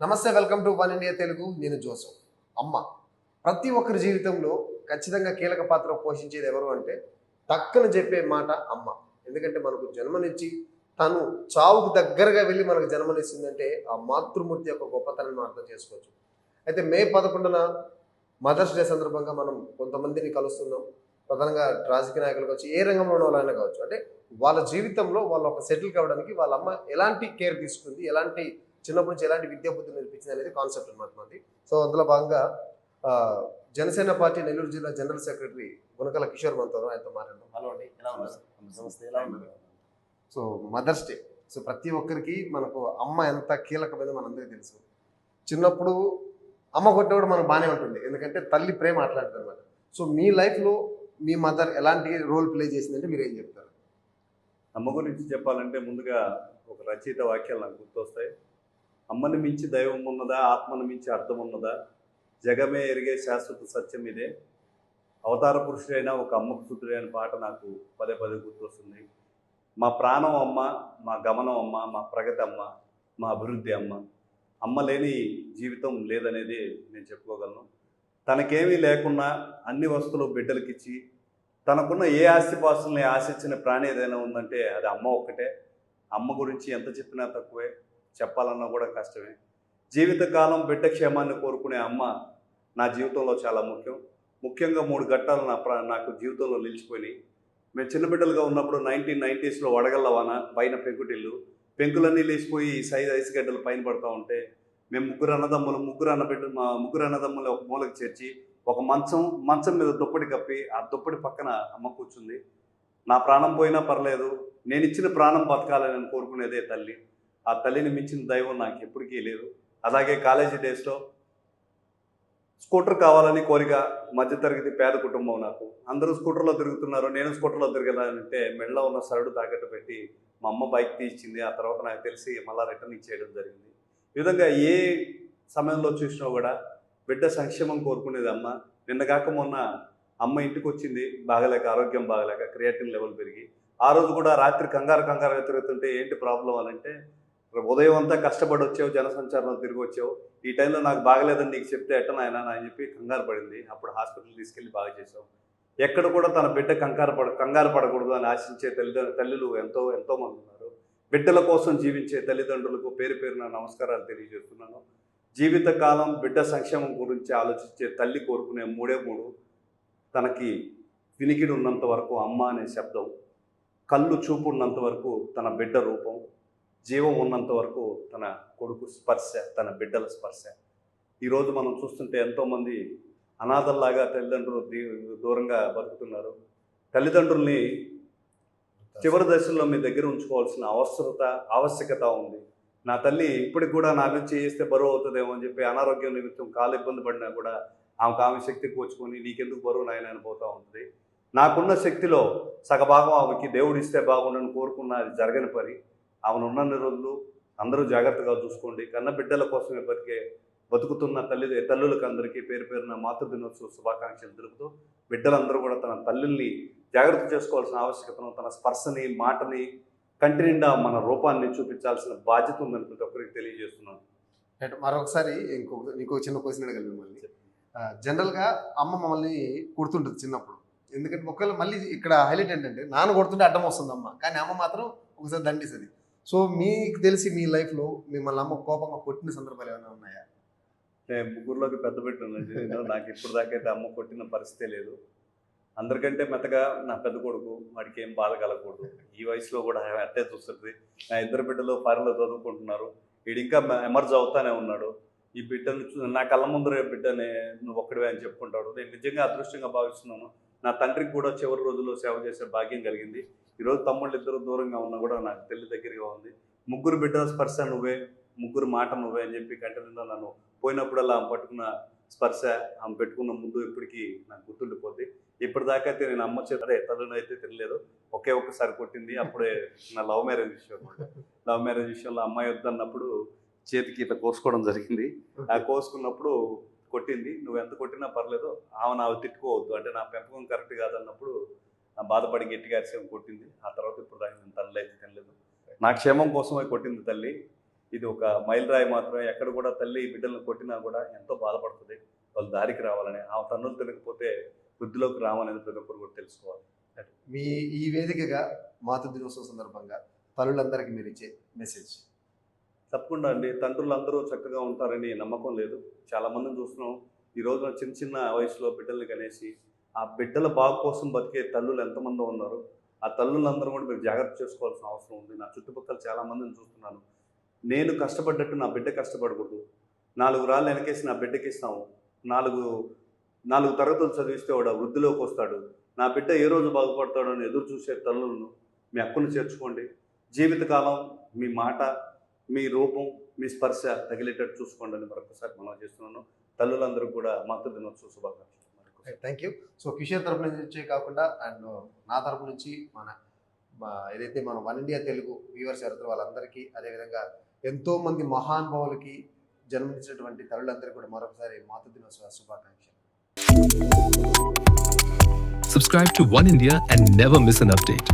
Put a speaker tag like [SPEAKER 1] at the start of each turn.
[SPEAKER 1] నమస్తే welcome to one India Telugu. నేను Joseph. అమ్మ ప్రతి ఒక్కరి జీవితంలో ఖచ్చితంగా కీలక పాత్ర పోషించేది ఎవరు అంటే తక్కన చెప్పే మాట అమ్మ. ఎందుకంటే మనకు జన్మనిచ్చి తను చావుకు దగ్గరగా వెళ్ళి మనకు జన్మనిస్తుందంటే ఆ మాతృమూర్తి యొక్క గొప్పతనాన్ని అర్థం చేసుకోవచ్చు. అయితే మే పదకొండున మదర్స్ డే సందర్భంగా మనం కొంతమందిని కలుస్తున్నాం. ప్రధానంగా రాజకీయ నాయకులు కావచ్చు ఏ రంగంలో ఉన్న వాళ్ళైనా కావచ్చు. అంటే వాళ్ళ జీవితంలో వాళ్ళు ఒక సెటిల్ కావడానికి వాళ్ళ అమ్మ ఎలాంటి కేర్ తీసుకుంది ఎలాంటి చిన్నప్పటి నుంచి ఎలాంటి విద్యా బుద్ధి నేర్పించింది అనేది కాన్సెప్ట్ అనమాట మాది. సో అందులో భాగంగా జనసేన పార్టీ నెల్లూరు జిల్లా జనరల్ సెక్రటరీ గుణకల కిషోర్ మనతో ఆయనతో మాట్లాడడం హలో అండి ఎలా ఉన్నారు? నమస్తే ఎలా ఉన్నారు? సో మదర్స్ డే సో ప్రతి ఒక్కరికి మనకు అమ్మ ఎంత కీలకమైనదో మనందరికీ తెలుసు. చిన్నప్పుడు అమ్మ కొట్టినప్పుడు మనకు బాగానే ఉంటుంది ఎందుకంటే తల్లి ప్రేమ అట్లాంటిది అనమాట సో మీ లైఫ్లో మీ మదర్ ఎలాంటి రోల్ ప్లే చేసిందంటే మీరు ఏం చెప్తారు?
[SPEAKER 2] అమ్మ గురించి చెప్పాలంటే ముందుగా ఒక రచయిత వాక్యాలు నాకు గుర్తొస్తాయి. అమ్మని మించి దైవం ఉన్నదా? ఆత్మను మించి అర్థం ఉన్నదా? జగమే ఎరిగే శాశ్వత సత్యం ఇదే. అవతార పురుషుడైన ఒక అమ్మకు సుతుడైన పాట నాకు పదే పదే గుర్తొస్తుంది. మా ప్రాణం అమ్మ మా గమనం అమ్మ మా ప్రగతి అమ్మ మా అభివృద్ధి అమ్మ. అమ్మ లేని జీవితం లేదనేది నేను చెప్పుకోగలను. తనకేమీ లేకున్నా అన్ని వస్తువులు బిడ్డలకిచ్చి తనకున్న ఏ ఆస్తిపాస్తుల్ని ఆశించిన ప్రాణి ఏదైనా ఉందంటే అది అమ్మ ఒక్కటే. అమ్మ గురించి ఎంత చెప్పినా తక్కువే. చెప్పాలన్నా కూడా కష్టమే. జీవితకాలం బిడ్డ క్షేమాన్ని కోరుకునే అమ్మ నా జీవితంలో చాలా ముఖ్యం. ముఖ్యంగా మూడు ఘట్టాలు నా ప్రా నాకు జీవితంలో నిలిచిపోయినాయి. మేము చిన్న బిడ్డలుగా ఉన్నప్పుడు నైన్టీన్ నైంటీస్లో వడగళ్ళ వాన పైన పెంకుటిల్లు. పెంకులన్నీ లేచిపోయి సైజ్ ఐస్ గడ్డలు పైన పడుతూ ఉంటే మేము ముగ్గురు అన్నదమ్ములు ముగ్గురు అన్నబిడ్డ మా ముగ్గురు అన్నదమ్ములు ఒక మూలకు చేర్చి ఒక మంచం మంచం మీద దుప్పటి కప్పి ఆ దుప్పటి పక్కన అమ్మ కూర్చుంది. నా ప్రాణం పోయినా పర్లేదు. నేను ఇచ్చిన ప్రాణం బతకాలని నేను కోరుకునేదే తల్లి. ఆ తల్లిని మించిన దైవం నాకు ఎప్పటికీ లేదు. అలాగే కాలేజీ డేస్లో స్కూటర్ కావాలని కోరిక మధ్యతరగతి పేద కుటుంబం నాకు. అందరూ స్కూటర్లో తిరుగుతున్నారు నేను స్కూటర్లో తిరగాలంటే మెడలో ఉన్న సరుడు తాకట్టు పెట్టి మా అమ్మ బైక్ తీయించింది ఆ తర్వాత నాకు తెలిసి మళ్ళీ రిటర్న్ ఇచ్చేయడం జరిగింది. ఈ విధంగా ఏ సమయంలో చూసినా కూడా బిడ్డ సంక్షేమం కోరుకునేది అమ్మ. నిన్న కాక మొన్న అమ్మ ఇంటికి వచ్చింది బాగలేక ఆరోగ్యం బాగలేక క్రియేటిన్ లెవెల్ పెరిగి. ఆ రోజు కూడా రాత్రి కంగారు కంగారుగా తిరుగుతుంటే ఏంటి ప్రాబ్లం అని అంటే ఉదయం అంతా కష్టపడి వచ్చావు జనసంచారంలో తిరిగి వచ్చావు. ఈ టైంలో నాకు బాగలేదని నీకు చెప్తే ఎట్ట నాయన అని చెప్పి కంగారు పడింది. అప్పుడు హాస్పిటల్ తీసుకెళ్ళి బాగా చేసావు ఎక్కడ కూడా తన బిడ్డ కంగారు పడ కంగారు పడకూడదు అని ఆశించే తల్లిదండ్రులు తల్లులు ఎంతో ఎంతోమంది ఉన్నారు. బిడ్డల కోసం జీవించే తల్లిదండ్రులకు పేరు పేరున నమస్కారాలు తెలియజేస్తున్నాను. జీవితకాలం బిడ్డ సంక్షేమం గురించి ఆలోచించే తల్లి కోరుకునే మూడే మూడు. తనకి వినికిడి ఉన్నంత వరకు అమ్మ అనే శబ్దం కళ్ళు చూపు ఉన్నంత వరకు తన బిడ్డ రూపం జీవం ఉన్నంత వరకు తన కొడుకు స్పర్శ తన బిడ్డల స్పర్శ. ఈరోజు మనం చూస్తుంటే ఎంతోమంది అనాథల్లాగా తల్లిదండ్రులు దూరంగా బతుకుతున్నారు. తల్లిదండ్రుల్ని చివరి దశల్లో మీ దగ్గర ఉంచుకోవాల్సిన అవసరత ఆవశ్యకత ఉంది. నా తల్లి ఇప్పటికి కూడా నా మీద చేస్తే బరువు అవుతుందేమో అని చెప్పి అనారోగ్యం నిమిత్తం కాలు ఇబ్బంది పడినా కూడా ఆమెకు ఆమె శక్తి కూర్చుకొని నీకెందుకు బరువు నాయన అని పోతూ ఉంటుంది. నాకున్న శక్తిలో సగభాగం ఆమెకి దేవుడు ఇస్తే బాగుండని కోరుకున్న అది జరగని పని. ఆమెను ఉన్న రోజులు అందరూ జాగ్రత్తగా చూసుకోండి. కన్న బిడ్డల కోసమే బతికే బతుకుతున్న తల్లి తల్లులకు అందరికీ పేరు పేరున మాతృ దినోత్సవ శుభాకాంక్షలు తెలుపుతూ బిడ్డలందరూ కూడా తన తల్లుల్ని జాగ్రత్త చేసుకోవాల్సిన ఆవశ్యకతను తన స్పర్శని మాటని కంటి నిండా మన రూపాన్ని చూపించాల్సిన బాధ్యత ఉందని ప్రతి ఒక్కరికి తెలియజేస్తున్నాను.
[SPEAKER 1] మరొకసారి ఇంకొక ఇంకో చిన్న క్వశ్చన్ అడగాలి మిమ్మల్ని. జనరల్గా అమ్మ మమ్మల్ని కుడుతుంటుంది చిన్నప్పుడు. ఎందుకంటే ఒకవేళ మళ్ళీ ఇక్కడ హైలైట్ ఏంటంటే నాన్న కొడుతుంటే అడ్డం వస్తుంది అమ్మ కానీ అమ్మ మాత్రం ఒకసారి దండిస్తుంది సో మీకు తెలిసి మీ లైఫ్లో మిమ్మల్ని అమ్మ కోపంగా కొట్టిన సందర్భాలు ఏమైనా ఉన్నాయా?
[SPEAKER 2] నేను ముగ్గురులోకి పెద్ద పెట్టున్నాను నాకు ఇప్పుడు దాకైతే అయితే అమ్మ కొట్టిన పరిస్థితే లేదు. అందరికంటే మెత్తగా నా పెద్ద కొడుకు వాడికి ఏం బాధ కలగకూడదు. ఈ వయసులో కూడా అట్టే చూస్తుంది నా ఇద్దరు బిడ్డలు ఫారెన్లో చదువుకుంటున్నారు. వీడు ఇంకా ఎమర్జ్ అవుతానే ఉన్నాడు. ఈ బిడ్డను చూ- నా కళ్ళ ముందర బిడ్డనే నువ్వు ఒక్కడివే అని చెప్పుకుంటాడు. నేను నిజంగా అదృష్టంగా భావిస్తున్నాను. నా తండ్రికి కూడా చివరి రోజుల్లో సేవ చేసే భాగ్యం కలిగింది. ఈరోజు తమ్ముళ్ళు ఇద్దరు దూరంగా ఉన్నా కూడా నాకు తల్లి దగ్గరగా ఉంది. ముగ్గురు బిడ్డల స్పర్శ నువ్వే ముగ్గురు మాట నువ్వే అని చెప్పి కంటి నిండా నన్ను పోయినప్పుడల్లా ఆమె పట్టుకున్న స్పర్శ ఆమె పెట్టుకున్న ముందు ఇప్పటికీ నాకు గుర్తుండిపోద్ది. ఇప్పటిదాకా అయితే నేను అమ్మ చేత అదే తల్లిని అయితే తెలియలేదు ఒకే ఒక్కసారి కొట్టింది. అప్పుడే నా లవ్ మ్యారేజ్ విషయం లవ్ మ్యారేజ్ విషయంలో అమ్మాయి వద్దన్నప్పుడు చేతికి ఇట్లా కోసుకోవడం జరిగింది. ఆ కోసుకున్నప్పుడు కొట్టింది. నువ్వు ఎంత కొట్టినా పర్లేదు ఆమె నా తిట్టుకోవద్దు. అంటే నా పెంపకం కరెక్ట్ కాదన్నప్పుడు నా బాధపడి గట్టిగా అరిసేం కొట్టింది. ఆ తర్వాత ఇప్పుడు దాకా నేను తల్లి అయితే తినలేదు నా క్షేమం కోసమే కొట్టింది తల్లి. ఇది ఒక మైలురాయి మాత్రమే. ఎక్కడ కూడా తల్లి బిడ్డలను కొట్టినా కూడా ఎంతో బాధపడుతుంది. వాళ్ళు దారికి రావాలని ఆ తన్నులు తినకపోతే వృద్ధిలోకి రావాలని ప్రతి ఒక్కరు కూడా తెలుసుకోవాలి.
[SPEAKER 1] మీ ఈ వేదికగా మాతృ దినోత్సవం సందర్భంగా తల్లులందరికీ మీరు ఇచ్చే మెసేజ్.
[SPEAKER 2] తప్పకుండా అండి. తండ్రులు అందరూ చక్కగా ఉంటారని నమ్మకం లేదు. చాలామందిని చూస్తున్నాం. ఈ రోజున చిన్న చిన్న వయసులో బిడ్డల్ని కనేసి ఆ బిడ్డల బాగు కోసం బతికే తల్లులు ఎంతమంది ఉన్నారు. ఆ తల్లులందరూ కూడా మీరు జాగ్రత్త చేసుకోవాల్సిన అవసరం ఉంది. నా చుట్టుపక్కల చాలామందిని చూస్తున్నాను. నేను కష్టపడ్డట్టు నా బిడ్డ కష్టపడకూడదు. నాలుగు రాళ్ళు వెనకేసి నా బిడ్డకి ఇస్తాము. నాలుగు నాలుగు తరగతులు చదివిస్తే వాడు వృద్ధిలోకి వస్తాడు. నా బిడ్డ ఏ రోజు బాగుపడతాడో అని ఎదురు చూసే తల్లులను మీ అక్కును చేర్చుకోండి. జీవితకాలం మీ మాట మీ రూపం మీ స్పర్శ తగిలేటట్టు చూసుకోండి అని మరొకసారి మనం చేస్తున్నాను తల్లులందరూ కూడా మాతృ దినోత్సవ శుభాకాంక్షలు.
[SPEAKER 1] థ్యాంక్ యూ సో కిషోర్ తరపు నుంచి కాకుండా అండ్ నా తరపు నుంచి మన మా ఏదైతే మన వన్ ఇండియా తెలుగు వ్యూవర్స్ ఎవరితో వాళ్ళందరికీ అదేవిధంగా ఎంతో మంది మహానుభావులకి జన్మనిచ్చినటువంటి తల్లులందరికీ కూడా మరొకసారి మాతృ దినోత్సవ శుభాకాంక్షలు
[SPEAKER 3] Subscribe to One India and never miss an update.